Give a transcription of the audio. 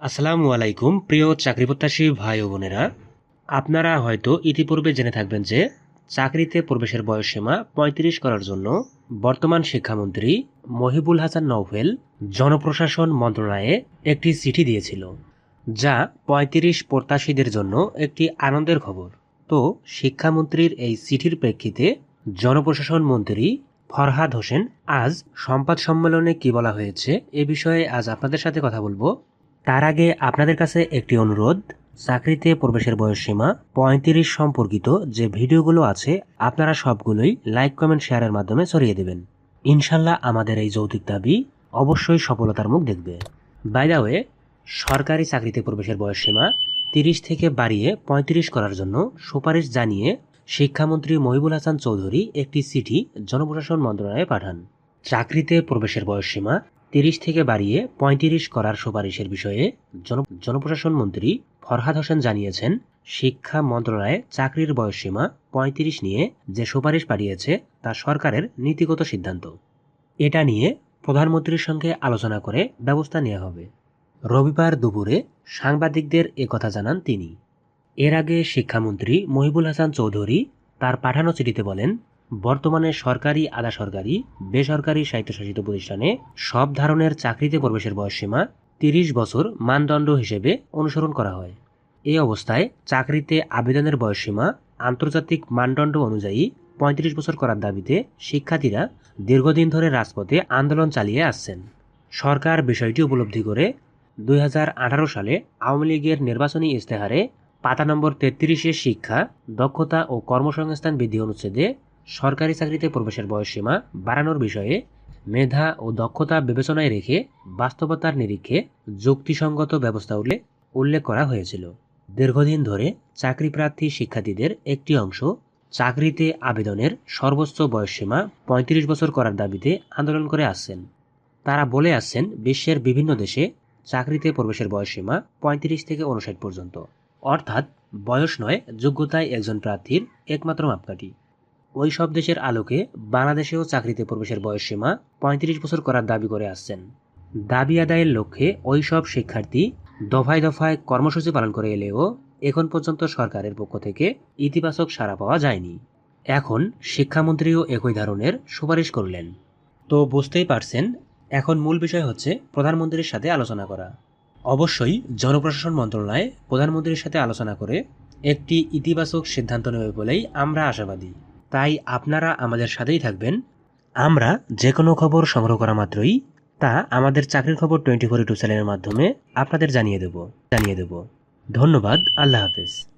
আসসালামু আলাইকুম, প্রিয় চাকরিপ্রত্যাশী ভাই ও বোনেরা। আপনারা হয়তো ইতিপূর্বে জেনে থাকবেন যে চাকরিতে প্রবেশের বয়সসীমা পঁয়ত্রিশ করার জন্য বর্তমান শিক্ষামন্ত্রী মহিবুল হাসান নওফেল জনপ্রশাসন মন্ত্রণালয়ে একটি চিঠি দিয়েছিল, যা পঁয়ত্রিশ প্রত্যাশীদের জন্য একটি আনন্দের খবর। তো শিক্ষামন্ত্রীর এই চিঠির প্রেক্ষিতে জনপ্রশাসন মন্ত্রী ফরহাদ হোসেন আজ সংবাদ সম্মেলনে কি বলা হয়েছে এ বিষয়ে আজ আপনাদের সাথে কথা বলব। তার আগে আপনাদের কাছে একটি অনুরোধ, চাকরিতে প্রবেশের বয়সসীমা পঁয়ত্রিশ সম্পর্কিত যে ভিডিওগুলো আছে, আপনারা সবগুলোই লাইক, কমেন্ট, শেয়ারের মাধ্যমে ছড়িয়ে দেবেন। ইনশাল্লাহ আমাদের এই যৌতিক দাবি অবশ্যই সফলতার মুখ দেখবে। বাই দা ওয়ে সরকারি চাকরিতে প্রবেশের বয়সসীমা তিরিশ থেকে বাড়িয়ে পঁয়ত্রিশ করার জন্য সুপারিশ জানিয়ে শিক্ষামন্ত্রী মহিবুল হাসান চৌধুরী একটি চিঠি জনপ্রশাসন মন্ত্রণালয়ে পাঠান। চাকরিতে প্রবেশের বয়সসীমা তিরিশ থেকে বাড়িয়ে পঁয়ত্রিশ করার সুপারিশের বিষয়ে জন, জনপ্রশাসন মন্ত্রী ফরহাদ হোসেন জানিয়েছেন, শিক্ষা মন্ত্রণালয়ে চাকরির বয়সসীমা পঁয়ত্রিশ নিয়ে যে সুপারিশ পাঠিয়েছে তা সরকারের নীতিগত সিদ্ধান্ত। এটা নিয়ে প্রধানমন্ত্রীর সঙ্গে আলোচনা করে ব্যবস্থা নেওয়া হবে। রবিবার দুপুরে সাংবাদিকদের কথা জানান তিনি। এর আগে শিক্ষামন্ত্রী মহিবুল হাসান চৌধুরী তার পাঠানো চিঠিতে বলেন বর্তমানে সরকারি আধা সরকারি বেসরকারি স্বায়ত্তশাসিত প্রতিষ্ঠানে সব ধরনের চাকরিতে প্রবেশের বয়সসীমা তিরিশ বছর মানদণ্ড হিসেবে অনুসরণ করা হয়। এই অবস্থায় চাকরিতে আবেদনের বয়সসীমা আন্তর্জাতিক মানদণ্ড অনুযায়ী পঁয়ত্রিশ বছর করার দাবিতে শিক্ষার্থীরা দীর্ঘদিন ধরে রাজপথে আন্দোলন চালিয়ে আসছেন। সরকার বিষয়টি উপলব্ধি করে দুই হাজার আঠারো সালে আওয়ামী লীগের নির্বাচনী ইস্তেহারে পাতা নম্বর তেত্রিশে শিক্ষা, দক্ষতা ও কর্মসংস্থান বৃদ্ধি অনুচ্ছেদে সরকারি চাকরিতে প্রবেশের বয়সসীমা বাড়ানোর বিষয়ে মেধা ও দক্ষতা বিবেচনায় রেখে বাস্তবতার নিরীক্ষে যুক্তিসঙ্গত ব্যবস্থা উল্লেখ উল্লেখ করা হয়েছিল। দীর্ঘদিন ধরে চাকরি প্রার্থী শিক্ষার্থীদের একটি অংশ চাকরিতে আবেদনের সর্বোচ্চ বয়সসীমা পঁয়ত্রিশ বছর করার দাবিতে আন্দোলন করে আসছেন। তারা বলে আসছেন, বিশ্বের বিভিন্ন দেশে চাকরিতে প্রবেশের বয়সসীমা পঁয়ত্রিশ থেকে উনষাট পর্যন্ত। অর্থাৎ বয়স নয়, যোগ্যতায় একজন প্রার্থীর একমাত্র মাপকাঠি। ওই সব দেশের আলোকে বাংলাদেশেও চাকরিতে প্রবেশের বয়সসীমা পঁয়ত্রিশ বছর করার দাবি করে আসছেন। দাবি আদায়ের লক্ষ্যে ওই সব শিক্ষার্থী দফায় দফায় কর্মসূচি পালন করে এলেও এখন পর্যন্ত সরকারের পক্ষ থেকে ইতিবাচক সাড়া পাওয়া যায়নি। এখন শিক্ষামন্ত্রীও একই ধরনের সুপারিশ করলেন। তো বুঝতেই পারছেন, এখন মূল বিষয় হচ্ছে প্রধানমন্ত্রীর সাথে আলোচনা করা। অবশ্যই জনপ্রশাসন মন্ত্রণালয় প্রধানমন্ত্রীর সাথে আলোচনা করে একটি ইতিবাচক সিদ্ধান্ত নেবে বলেই আমরা আশাবাদী। তাই আপনারা আমাদের সাথেই থাকবেন। আমরা যে কোনো খবর সংগ্রহ করা মাত্রই তা আমাদের চাকরির খবর টোয়েন্টি ফোর টু চ্যানেলের মাধ্যমে আপনাদের জানিয়ে দেব জানিয়ে দেব। ধন্যবাদ, আল্লাহ হাফেজ।